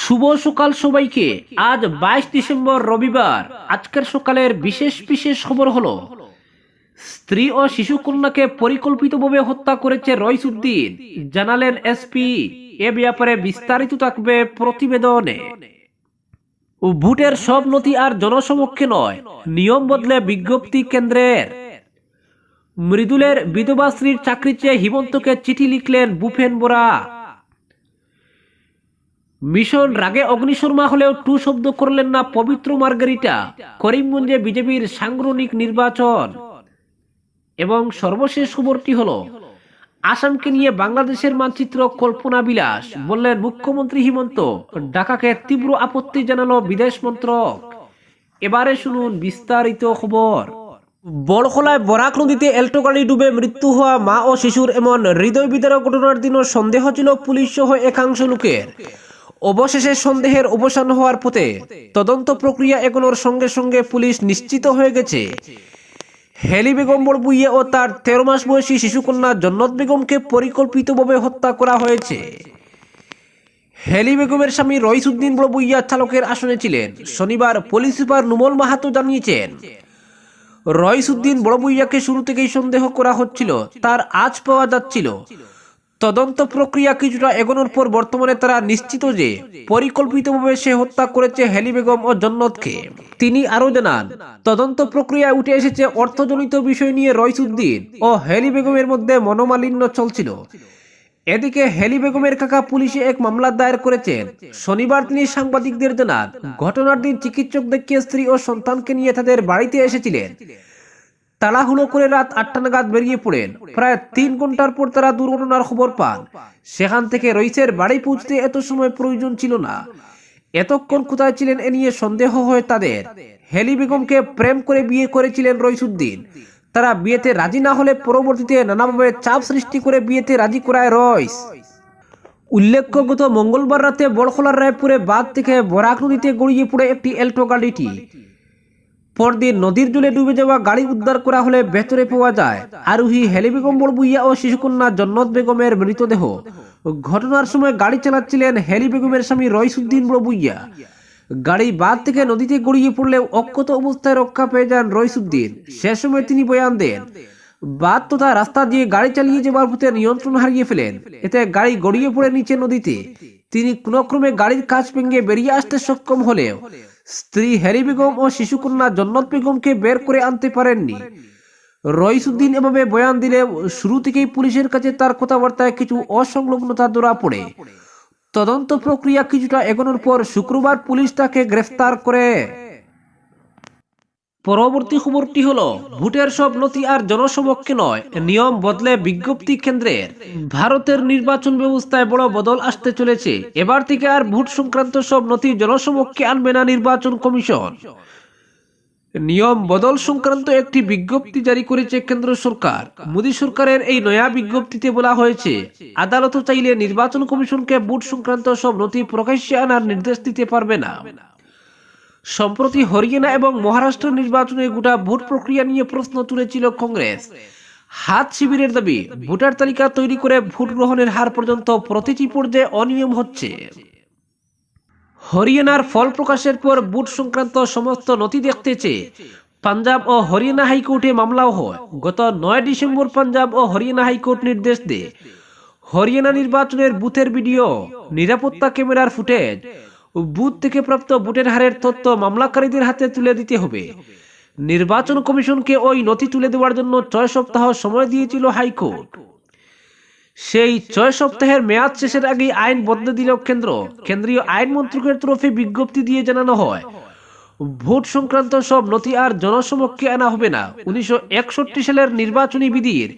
শুভ সকাল সবাইকে। আজ বাইশ ডিসেম্বর রবিবার। আজকের সকালের বিশেষ বিশেষ খবর হলো, স্ত্রী ও শিশু কন্যাকে পরিকল্পিতভাবে হত্যা করেছে রইসুদ্দিন জানালেন এসপি। এ ব্যাপারে বিস্তারিত থাকবে প্রতিবেদনে। ভোটের সব নথি আর জনসমক্ষে নয়, নিয়ম বদলে বিজ্ঞপ্তি কেন্দ্রের। মৃদুলের বিধবা স্ত্রীর চাকরি চেয়ে হিমন্তকে চিঠি লিখলেন বুফেন বোরা। মিশন রাগে অগ্নিশর্মা হলেও টু শব্দ করলেন না পবিত্র মার্গারিটা, করিমগঞ্জে বিজেপির সাংগঠনিক নির্বাচন। এবং সর্বশেষ খবরটি হলো, আসামকে নিয়ে বাংলাদেশের মানচিত্র কল্পনা বিলাস বললেন মুখ্যমন্ত্রী হিমন্ত। ঢাকাকে তীব্র আপত্তি জানালো বিদেশ মন্ত্রক। এবারে শুনুন বিস্তারিত খবর। বড়খলায় বরাক নদীতে এল্টো গাড়ি ডুবে মৃত্যু হওয়া মা ও শিশুর এমন হৃদয় বিদারক ঘটনার দিনও সন্দেহ ছিল পুলিশ সহ একাংশ লোকের। অবশেষে সন্দেহের অবসান হওয়ার পথে তদন্ত প্রক্রিয়া এগোনোর সঙ্গে সঙ্গে পুলিশ নিশ্চিত হয়ে গেছে। হেলি বেগম বড়বুইয়া ও তার তেরো মাস বয়সী শিশুকন্যা জন্নত বেগমকে পরিকল্পিতভাবে হত্যা করা হয়েছে। হেলি বেগমের স্বামী রইসুদ্দিন বড়বুইয়া চালকের আসনে ছিলেন। শনিবার পুলিশ সুপার নুমল মাহাতো জানিয়েছেন, রইসুদ্দিন বড়বুইয়াকে শুরু থেকেই সন্দেহ করা হচ্ছিল, তার আজ পাওয়া যাচ্ছিল। তদন্ত প্রক্রিয়া কিছুটা এগোনোর পর বর্তমানে তারা নিশ্চিত যে পরিকল্পিতভাবে সে হত্যা করেছে হেলি বেগম ও জন্নতকে। তিনি আরও জানান, তদন্ত প্রক্রিয়ায় উঠে এসেছে অর্থজনিত বিষয় নিয়ে রইসুদ্দিন ও হেলি বেগমের মধ্যে মনোমালিন্য চলছিল। এদিকে হেলি বেগমের কাকা পুলিশে এক মামলা দায়ের করেছেন। শনিবার তিনি সাংবাদিকদের জানান, ঘটনার দিন চিকিৎসক দেখিয়ে স্ত্রী ও সন্তানকে নিয়ে তাদের বাড়িতে এসেছিলেন। তাড়াহুড়ো করে রাত আটটা নাগাদ বেরিয়ে পড়েন। প্রায় তিন ঘণ্টার পর তারা দুর্ঘটনার খবর পান। সেখান থেকে রইসের বাড়ি পৌঁছতে এত সময় প্রয়োজন ছিল না। এতক্ষণ কোথায় ছিলেন এ নিয়ে সন্দেহ হয় তাদের। হেলি বেগমকে প্রেম করে বিয়ে করেছিলেন রইসুদ্দিন। তারা বিয়েতে রাজি না হলে পরবর্তীতে নানাভাবে চাপ সৃষ্টি করে বিয়েতে রাজি করায় রইস। উল্লেখ্য গত মঙ্গলবার রাতে বড়খলার রায়পুরে বাদ থেকে বরাক নদীতে গড়িয়ে পড়ে একটি এল্টো গাড়িটি। পরদিন নদীর জুলে ডুবে যাওয়া গাড়ি উদ্ধার করা হলে ভেতরে পাওয়া যায়। আরোহী হেলি বেগম বড়বুইয়া ও শিশুকন্যা জন্নত বেগমের মৃতদেহ। ঘটনার সময় গাড়ি চালাচ্ছিলেন হেলি বেগমের স্বামী রইসুদ্দিন বড়বুইয়া গাড়ি বাদ থেকে নদীতে গড়িয়ে পড়লে অক্ষত অবস্থায় রক্ষা পেয়ে যান রইসুদ্দিন। সে সময় তিনি বয়ান দেন বাদ তথা রাস্তা দিয়ে গাড়ি চালিয়ে যাবার পথে নিয়ন্ত্রণ হারিয়ে ফেলেন। এতে গাড়ি গড়িয়ে পড়ে নিচে নদীতে। তিনি কোনক্রমে গাড়ির কাজ ভেঙে বেরিয়ে আসতে সক্ষম হলেও স্ত্রী হ্যারি বেগম ও শিশুকন্যা জন্নত বেগমকে বের করে আনতে পারেননি। রইসুদ্দিন এভাবে বয়ান দিলে শুরু থেকেই পুলিশের কাছে তার কথাবার্তায় কিছু অসংলগ্নতা ধরা পড়ে। তদন্ত প্রক্রিয়া কিছুটা এগোনোর পর শুক্রবার পুলিশ তাকে গ্রেফতার করে। পরবর্তী খবরটি হলো, ভোটের সব নথি আর জনসমক্ষে নয়, নিয়ম বদলে বিজ্ঞপ্তি কেন্দ্রের। ভারতের নির্বাচন ব্যবস্থায় বড় বদল আসতে চলেছে। এবার থেকে আর ভোট সংক্রান্ত সব নথি জনসমক্ষে আনবে না নির্বাচন কমিশন। নিয়ম বদল সংক্রান্ত একটি বিজ্ঞপ্তি জারি করেছে কেন্দ্র সরকার। মোদী সরকারের এই নয়া বিজ্ঞপ্তিতে বলা হয়েছে, আদালত চাইলে নির্বাচন কমিশনকে ভোট সংক্রান্ত সব নথি প্রকাশ্যে আনার নির্দেশ দিতে পারবে না। সম্প্রতি হরিয়ানা এবং মহারাষ্ট্র নির্বাচনে গোটা ভোট প্রক্রিয়া নিয়ে প্রশ্ন তুলেছিল কংগ্রেস। হাত শিবিরের দাবি, ভোটার তালিকা তৈরি করে ভোট গ্রহণের হার পর্যন্ত প্রতিটি পর্যায়ে অনিয়ম হচ্ছে। হরিয়ানার ফল প্রকাশের পর ভোট সংক্রান্ত সমস্ত নথি দেখতে চেয়ে পাঞ্জাব ও হরিয়ানা হাইকোর্টে মামলাও হয়। গত নয় ডিসেম্বর পাঞ্জাব ও হরিয়ানা হাইকোর্ট নির্দেশ দেয়, হরিয়ানা নির্বাচনের বুথের ভিডিও, নিরাপত্তা ক্যামেরার ফুটেজ বুথ থেকে প্রাপ্ত ভোটের হারের তথ্য মামলাকারীদের হাতে তুলে দিতে হবে। নির্বাচন কমিশনকে ওই নথি তুলে দেওয়ার জন্য ছয় সপ্তাহ সময় দিয়েছিল হাইকোর্ট। সেই ছয় সপ্তাহের মেয়াদ শেষের আগেই আইন বদলে দিল কেন্দ্র। কেন্দ্রীয় আইন মন্ত্রকের তরফে বিজ্ঞপ্তি দিয়ে জানানো হয়, ভোট সংক্রান্ত সব নথি আর জনসমক্ষে আনা হবে না। উনিশশো একষট্টি সালের নির্বাচনী বিধির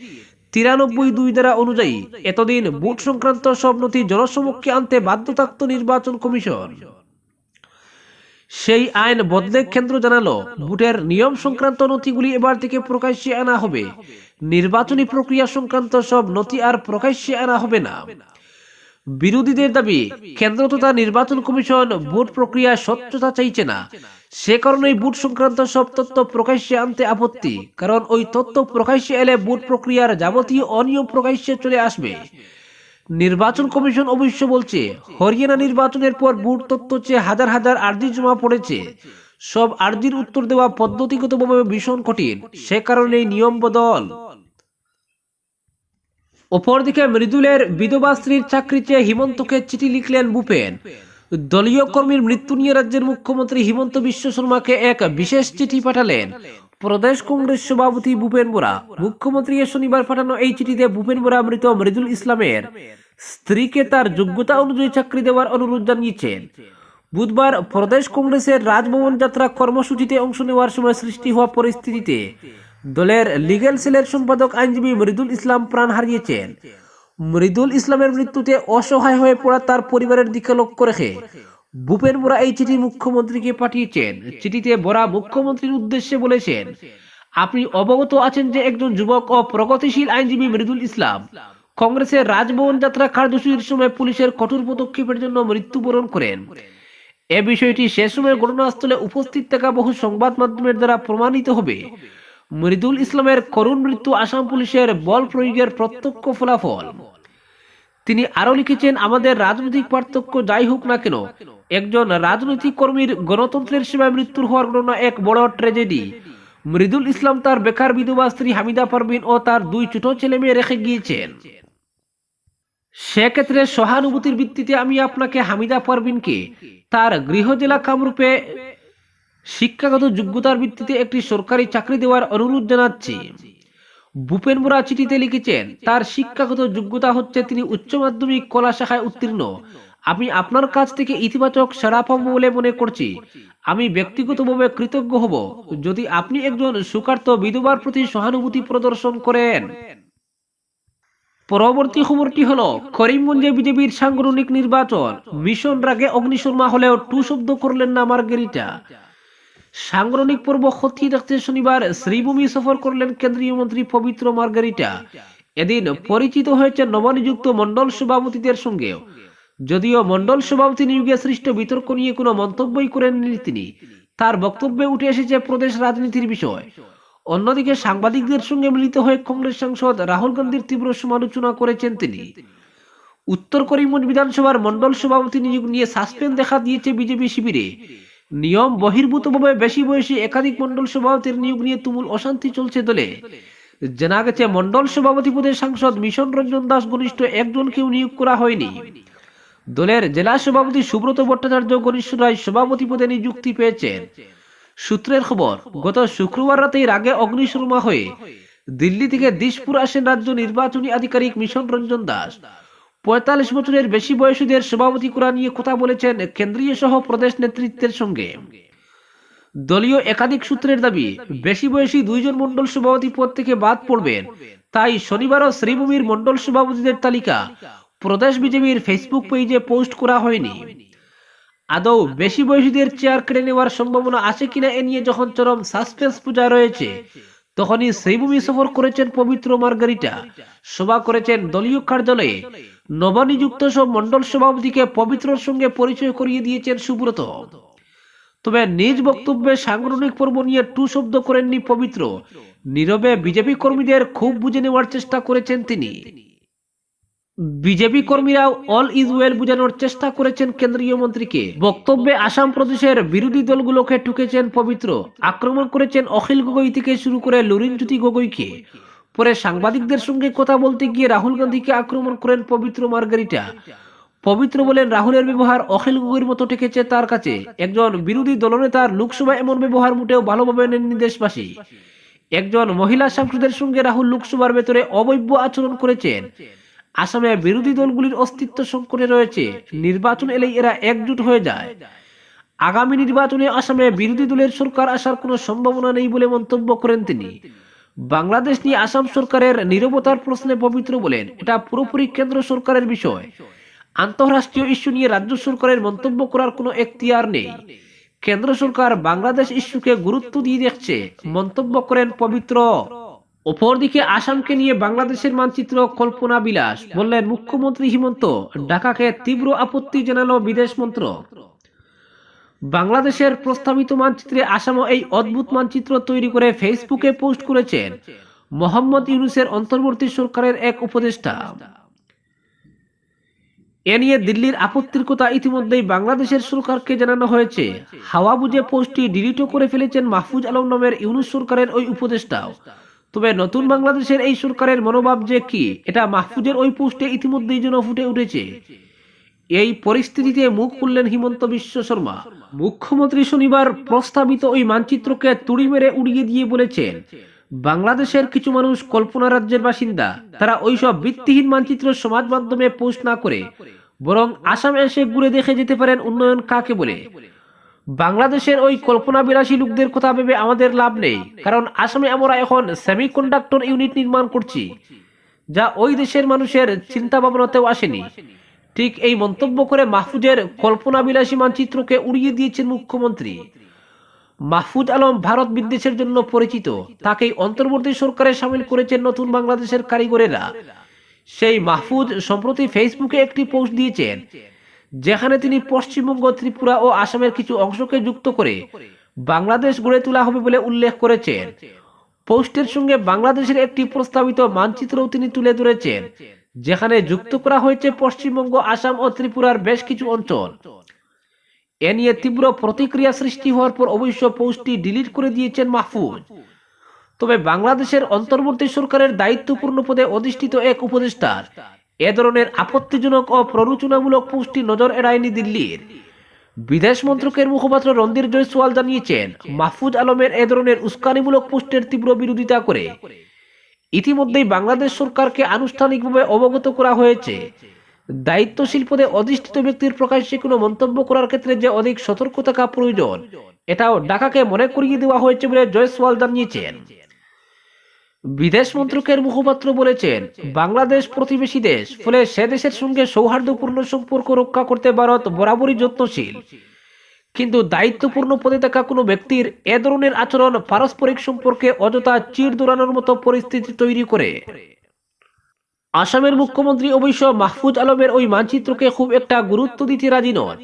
তিরানব্বই দুই দ্বারা অনুযায়ী এতদিন ভোট সংক্রান্ত সব নথি জনসমক্ষে আনতে বাধ্য থাকত নির্বাচন কমিশন। সেই আইন বদলে কেন্দ্র জানালো, ভোটের নিয়ম সংক্রান্ত নথিগুলি এবার থেকে প্রকাশ্যে আনা হবে। নির্বাচনী প্রক্রিয়া সংক্রান্ত সব নথি আর প্রকাশ্যে আনা হবে না। বিরোধীদের দাবি কেন্দ্র তথা নির্বাচন কমিশন ভোট প্রক্রিয়া স্বচ্ছতা চাইছে না। সে কারণেই ভোট সংক্রান্ত সব তথ্য প্রকাশ্যে আনতে আপত্তি, কারণ ওই তথ্য প্রকাশ্যে এলে ভোট প্রক্রিয়ার যাবতীয় অনিয়ম প্রকাশ্যে চলে আসবে। নির্বাচন কমিশন অবশ্য বলছে, হরিয়ানা নির্বাচনের পর বুট তত্ত্ব চেয়ে হাজার হাজার আর্জি জমা পড়েছে। সব আর্জির উত্তর দেওয়া পদ্ধতিগতভাবে ভীষণ কঠিন, সে কারণে নিয়ম বদল। অপরদিকে মৃদুলের বিধবা স্ত্রীর চাকরি চেয়ে হিমন্তকে চিঠি লিখলেন ভূপেন। দলীয় কর্মীর মৃত্যু নিয়ে রাজ্যের মুখ্যমন্ত্রী হিমন্ত বিশ্ব শর্মাকে এক বিশেষ চিঠি পাঠালেন। প্রদেশ কংগ্রেস সভাপতি ভূপেন বোরা। মুখ্যমন্ত্রী শনিবার পাঠানো এই চিঠিতে ভূপেন বোরা মৃত মৃদুল ইসলামের স্ত্রীকে তার যোগ্যতা অনুযায়ী চাকরি দেওয়ার অনুরোধ জানিয়েছেন। বুধবার প্রদেশ কংগ্রেসের রাজভবন যাত্রা কর্মসূচিতে অংশ নেওয়ার সময় সৃষ্টি হওয়া পরিস্থিতিতে দলের লিগ্যাল সেলের সম্পাদক আইনজীবী মৃদুল ইসলাম প্রাণ হারিয়েছেন। মৃদুল ইসলামের মৃত্যুতে অসহায় হয়ে পড়া তার পরিবারের দিকে লক্ষ্য রেখে ভূপেন বোরা এই চিঠি মুখ্যমন্ত্রীকে পাঠিয়েছেন। চিঠিতে বোরা মুখ্যমন্ত্রীর উদ্দেশ্যে বলেছেন, আপনি অবগত আছেন যে একজন যুবক ও প্রগতিশীল আইনজীবী মৃদুল ইসলাম কংগ্রেসের রাজভবন যাত্রা কার্যসূচির সময় পুলিশের কঠোর পদক্ষেপের জন্য মৃত্যুবরণ করেন। এ বিষয়টি সে সময় ঘটনাস্থলে উপস্থিত থাকা বহু সংবাদ মাধ্যমের দ্বারা প্রমাণিত হবে। মৃদুল ইসলামের করুণ মৃত্যু আসাম পুলিশের বল প্রয়োগের প্রত্যক্ষ ফলাফল। তিনি আরও লিখেছেন, আমাদের রাজনৈতিক পার্থক্য যাই হোক না কেন, একজন রাজনৈতিক কর্মীর গণতন্ত্রের সেবায় মৃত্যুর হওয়ার ঘটনা এক বড় ট্র্যাজেডি। মৃদুল ইসলাম তার বেকার বিধবা স্ত্রী হামিদা পারভিন ও তার দুই ছোট ছেলে মেয়ে রেখে গিয়েছেন। সেক্ষেত্রে সহানুভূতির ভিত্তিতে আমি আপনাকে হামিদা পারভিনকে তার গৃহ জেলা কামরূপে শিক্ষাগত যোগ্যতার ভিত্তিতে একটি সরকারি চাকরি দেওয়ার অনুরোধ জানাচ্ছি। ভূপেন মোরা চিঠিতে লিখেছেন, তার শিক্ষাগত যোগ্যতা হচ্ছে তিনি উচ্চ মাধ্যমিক কলা শাখায় উত্তীর্ণ। আমি আপনার কাছ থেকে ইতিবাচক সাড়া পাবো বলে মনে করছি। আমি ব্যক্তিগতভাবে কৃতজ্ঞ হব। যদি আপনি একজন সুকার্ত বিধবার প্রতি সহানুভূতি প্রদর্শন করেন। পরবর্তী খবরটি হলো, করিমগঞ্জে বিজেপির সাংগঠনিক নির্বাচন। মিশন রাগে অগ্নিশর্মা হলেও টু শব্দ করলেন না মার্গেরিটা। সাংগঠনিক পর্ব খতিয়ে রাখতে শনিবার শ্রীভূমি সফর করলেন কেন্দ্রীয় মন্ত্রী পবিত্র মার্গারিটা। এদিন পরিচিত হয়েছে নবনিযুক্ত মন্ডল সভাপতিদের সঙ্গেও। যদিও মন্ডল সভাপতি নিয়োগে সৃষ্ট বিতর্ক নিয়ে কোনো মন্তব্যই করেননি তিনি। তার বক্তব্যে উঠে এসেছে প্রদেশ রাজনীতির বিষয়। অন্যদিকে সাংবাদিকদের সঙ্গে মিলিত হয়ে কংগ্রেস সাংসদ রাহুল গান্ধীর তীব্র সমালোচনা করেছেন তিনি। উত্তর করিমগঞ্জ বিধানসভার মন্ডল সভাপতি নিয়োগ নিয়ে সাসপেন্স দেখা দিয়েছে বিজেপি শিবিরে। নিয়ম বহির্ভূতভাবে বেশি বয়সী একাধিক মন্ডল সভাপতির নিয়োগ নিয়ে তুমুল অশান্তি চলছে দলে। জানা গেছে মন্ডল সভাপতি পদে সাংসদ মিশন রঞ্জন দাস ঘনিষ্ঠ একজনকেও নিয়োগ করা হয়নি। দলের জেলা সভাপতি সুব্রত ভট্টাচার্য ঘনিষ্ঠ রায় সভাপতি পদে নিযুক্তি পেয়েছেন। সূত্রের খবর, গত শুক্রবার রাতেই রাগে অগ্নিশর্মা হয়ে দিল্লি থেকে দিশপুর আসেন রাজ্য নির্বাচনী আধিকারিক মিশন রঞ্জন দাস। পঁয়তাল্লিশ বছরের বেশি বয়সীদের সভাপতি করা নিয়ে কথা বলেছেন কেন্দ্রীয় সহ প্রদেশ নেতৃত্বের সঙ্গে। দলীয় একাধিক সূত্রের দাবি, বেশি বয়সী দুইজন মন্ডল সভাপতি পদ থেকে বাদ পড়বেন। তাই শনিবারও শ্রীভূমির মন্ডল সভাপতিদের তালিকা প্রদেশ বিজেপির ফেসবুক পেজে পোস্ট করা হয়নি। আদৌ বেশি বয়সীদের চেয়ার কেড়ে নেওয়ার সম্ভাবনা আছে কিনা এ নিয়ে যখন চরম সাসপেন্স পূজা রয়েছে, তখনই শ্রীভূমি সফর করেছেন পবিত্র মার্গারিটা। সভা করেছেন দলীয় কার্যালয়ে। নবনিযুক্ত সব মন্ডল সভাপতিকে পবিত্রর সঙ্গে পরিচয় করিয়ে দিয়েছেন সুব্রত। তবে নিজ বক্তব্যে সাংগঠনিক পর্ব নিয়ে টু শব্দ করেননি পবিত্র। নীরবে বিজেপি কর্মীদের খুব বুঝে নেওয়ার চেষ্টা করেছেন তিনি। বিজেপি কর্মীরাও অল ইজ ওয়েল বোঝানোর চেষ্টা করেছেন কেন্দ্রীয় মন্ত্রীকে। বক্তব্যে আসাম প্রদেশের বিরোধী দলগুলোকে ঠুকেছেন পবিত্র। আক্রমণ করেছেন অখিল গগৈ থেকে শুরু করে লুরিন জ্যোতি গগৈকে। পরে সাংবাদিকদের সঙ্গে কথা বলতে গিয়ে রাহুল গান্ধীকে আক্রমণ করেন পবিত্র মার্গারিটা। পবিত্র বলেন, রাহুলের ব্যবহার অখিল গগৈর মতো ঠেকেছে তার কাছে। একজন বিরোধী দলনেতার লোকসভা এমন ব্যবহার মোটেও ভালোভাবে নেননি দেশবাসী। একজন মহিলা সাংসদের সঙ্গে রাহুল লোকসভার ভেতরে অবৈধ আচরণ করেছেন। আসামে বিরোধী দলগুলির অস্তিত্ব সংকটে রয়েছে। নির্বাচন এলেই এরা একজুট হয়ে যায়। আগামী নির্বাচনে আসামে বিরোধী দলের সরকার আসার কোনো সম্ভাবনা নেই বলে মন্তব্য করেন তিনি। বাংলাদেশ নিয়ে আসাম সরকারের নিরবতার প্রশ্নে পবিত্র বলেন, এটা পুরোপুরি কেন্দ্র সরকারের বিষয়। আন্তঃরাষ্ট্রীয় ইস্যু নিয়ে রাজ্য সরকারের মন্তব্য করার কোনো এখতিয়ার নেই। কেন্দ্র সরকার বাংলাদেশ ইস্যুকে গুরুত্ব দিয়ে দেখছে, মন্তব্য করেন পবিত্র। অপরদিকে আসামকে নিয়ে বাংলাদেশের মানচিত্র কল্পনা বিলাস, বললেন মুখ্যমন্ত্রী হিমন্ত, ঢাকাকে তীব্র আপত্তি জানালো বিদেশ মন্ত্রক। বাংলাদেশের প্রস্তাবিত মানচিত্রে আসামও এই অদ্ভুত মানচিত্র তৈরি করে ফেসবুকে পোস্ট করেছেন মোহাম্মদ ইউনুসের অন্তর্বর্তী সরকারের এক উপদেষ্টা। এ নিয়ে দিল্লির আপত্তির কথা ইতিমধ্যেই বাংলাদেশের সরকারকে জানানো হয়েছে। হাওয়া বুঝে পোস্টটি ডিলিটও করে ফেলেছেন মাহফুজ আলম নামের ইউনুস সরকারের ওই উপদেষ্টাও। তবে নতুন বাংলাদেশের এই সরকারের মনোভাব যে কি, এটা মাহফুজের ওই পোস্টে ইতিমধ্যেই যেন ফুটে উঠেছে। এই পরিস্থিতিতে মুখ খুললেন হিমন্ত বিশ্ব শর্মা। মুখ্যমন্ত্রী শনিবার প্রস্তাবিত ওই মানচিত্রকে তুড়ি মেরে উড়িয়ে দিয়ে বলেছেন, বাংলাদেশের কিছু মানুষ কল্পনা রাজ্যের বাসিন্দা। তারা ওইসব ভিত্তিহীন মানচিত্র সমাজ মাধ্যমে পোস্ট না করে, বরং আসামে এসে ঘুরে দেখে যেতে পারেন উন্নয়ন কাকে বলে। বাংলাদেশের ওই কল্পনা বিলাসী লোকদের কথা ভেবে আমাদের লাভ নেই, কারণ আসামে আমরা এখন সেমিকন্ডাক্টর ইউনিট নির্মাণ করছি, যা ওই দেশের মানুষের চিন্তা ভাবনাতেও আসেনি। ঠিক এই মন্তব্য করে মাহফুজের কল্পনা বিলাসী মানচিত্রকে উড়িয়ে দিয়েছেন মুখ্যমন্ত্রী। মাহফুজ আলম ভারত বিদ্বেষের জন্য পরিচিত। তাকেই অন্তর্বর্তী সরকারে সামিল করেছেন নতুন বাংলাদেশের কারিগরেরা। সেই মাহফুজ সম্প্রতি ফেসবুকে একটি পোস্ট দিয়েছেন, যেখানে তিনি পশ্চিমবঙ্গ, ত্রিপুরা ও আসামের কিছু অংশকে যুক্ত করে বাংলাদেশ গড়ে তোলা হবে বলে উল্লেখ করেছেন। পোস্টের সঙ্গে বাংলাদেশের একটি প্রস্তাবিত মানচিত্রও তিনি তুলে ধরেছেন। যেখানে যুক্ত করা হয়েছে পশ্চিমবঙ্গ, আসাম ও ত্রিপুরার বেশ কিছু অঞ্চল। এ নিয়ে তীব্র প্রতিক্রিয়া সৃষ্টি হওয়ার পর অবশ্য পোস্টটি ডিলিট করে দিয়েছেন মাহফুজ। তবে বাংলাদেশের অন্তর্বর্তী সরকারের দায়িত্বপূর্ণ পদে অধিষ্ঠিত এক উপদেষ্টার এ ধরনের আপত্তিজনক ও প্ররোচনামূলক পোস্টটি নজর এড়ায়নি দিল্লির। বিদেশ মন্ত্রকের মুখপাত্র রণধীর জয়সওয়াল জানিয়েছেন, মাহফুজ আলমের এ ধরনের উস্কানিমূলক পোস্টের তীব্র বিরোধিতা করে ইতিমধ্যেই বাংলাদেশ সরকারকে আনুষ্ঠানিকভাবে অবগত করা হয়েছে। দায়িত্বশীল পদে অধিষ্ঠিত ব্যক্তির প্রকাশ্যে কোনো মন্তব্য করার ক্ষেত্রে যে অধিক সতর্ক থাকা প্রয়োজন, এটাও ঢাকাকে মনে করিয়ে দেওয়া হয়েছে বলে জয়সওয়াল জানিয়েছেন। বিদেশ মন্ত্রকের মুখপাত্র বলেছেন, বাংলাদেশ প্রতিবেশী দেশ, ফলে সে দেশের সঙ্গে সৌহার্দ্যপূর্ণ সম্পর্ক রক্ষা করতে ভারত বরাবরই যত্নশীল। কিন্তু দায়িত্বপূর্ণ পদে থাকা কোনো ব্যক্তির এ ধরনের আচরণ পারস্পরিক সম্পর্কে অযথা চিড় দোড়ানোর মতো পরিস্থিতি তৈরি করে। আসামের মুখ্যমন্ত্রী অবশ্য মাহফুজ আলমের ওই মানচিত্রকে খুব একটা গুরুত্ব দিতে রাজি নন।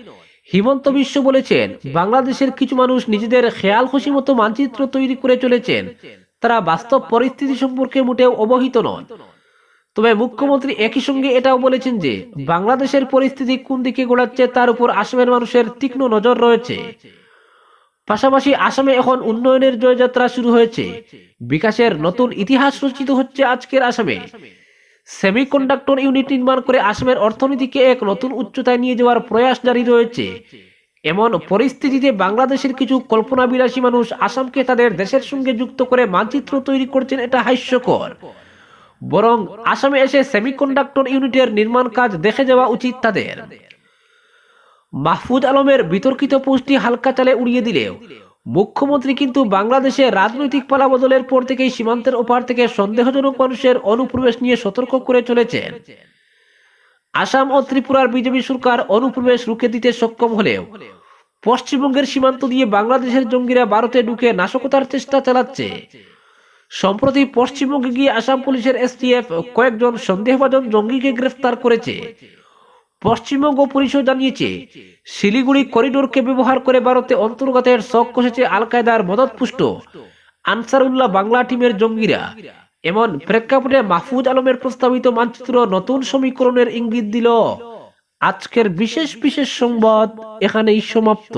হিমন্ত বিশ্ব বলেছেন, বাংলাদেশের কিছু মানুষ নিজেদের খেয়াল খুশি মতো মানচিত্র তৈরি করে চলেছেন। তারা বাস্তব পরিস্থিতি সম্পর্কে মোটেও অবহিত নন। তবে মুখ্যমন্ত্রী একই সঙ্গে এটাও বলেছেন যে, বাংলাদেশের পরিস্থিতি কোন দিকে গোড়াচ্ছে তার উপর আসামের মানুষের তীক্ষ্ণ নজর রয়েছে। পাশাপাশি আসামে এখন উন্নয়নের জয়যাত্রা শুরু হয়েছে। বিকাশের নতুন ইতিহাস রচিত হচ্ছে আজকের আসামে। সেমিকন্ডাক্টর ইউনিট নির্মাণ করে আসামের অর্থনীতিকে এক নতুন উচ্চতায় নিয়ে যাওয়ার প্রয়াস জারি রয়েছে। এমন পরিস্থিতিতে বাংলাদেশের কিছু কল্পনা বিলাসী মানুষ আসামকে তাদের দেশের সঙ্গে যুক্ত করে মানচিত্র তৈরি করছেন এটা হাস্যকর। বরং আসামে এসে সেমিকন্ডাক্টর ইউনিটের নির্মাণ কাজ দেখে যাওয়া উচিত তাদের। মাহফুজ আলমের বিতর্কিত পোস্টটি হালকা চালে উড়িয়ে দিলেও মুখ্যমন্ত্রী কিন্তু বাংলাদেশে রাজনৈতিক পালাবদলের পর থেকেই সীমান্তের ওপার থেকে সন্দেহজনক মানুষের অনুপ্রবেশ নিয়ে সতর্ক করে চলেছেন। আসাম ও ত্রিপুরার বিজেপি সরকার অনুপ্রবেশ রুখে দিতে সক্ষম হলেও পশ্চিমবঙ্গের সীমান্ত দিয়ে বাংলাদেশের জঙ্গিরা ভারতে ঢুকে নাশকতার চেষ্টা চালাচ্ছে। সম্প্রতি পশ্চিমবঙ্গে গিয়ে আসাম পুলিশের এসটিএফ কয়েকজন সন্দেহভাজন জঙ্গিকে গ্রেফতার করেছে। পশ্চিমবঙ্গ পুলিশও জানিয়েছে, শিলিগুড়ি করিডোরকে ব্যবহার করে ভারতে অন্তর্গতের শখ কষেছে আল কায়দার মদতপুষ্ট আনসারুল্লাহ বাংলা টিমের জঙ্গিরা। এমন প্রেক্ষাপটে মাহফুজ আলমের প্রস্তাবিত মানচিত্র নতুন সমীকরণের ইঙ্গিত দিল। আজকের বিশেষ বিশেষ সংবাদ এখানেই সমাপ্ত।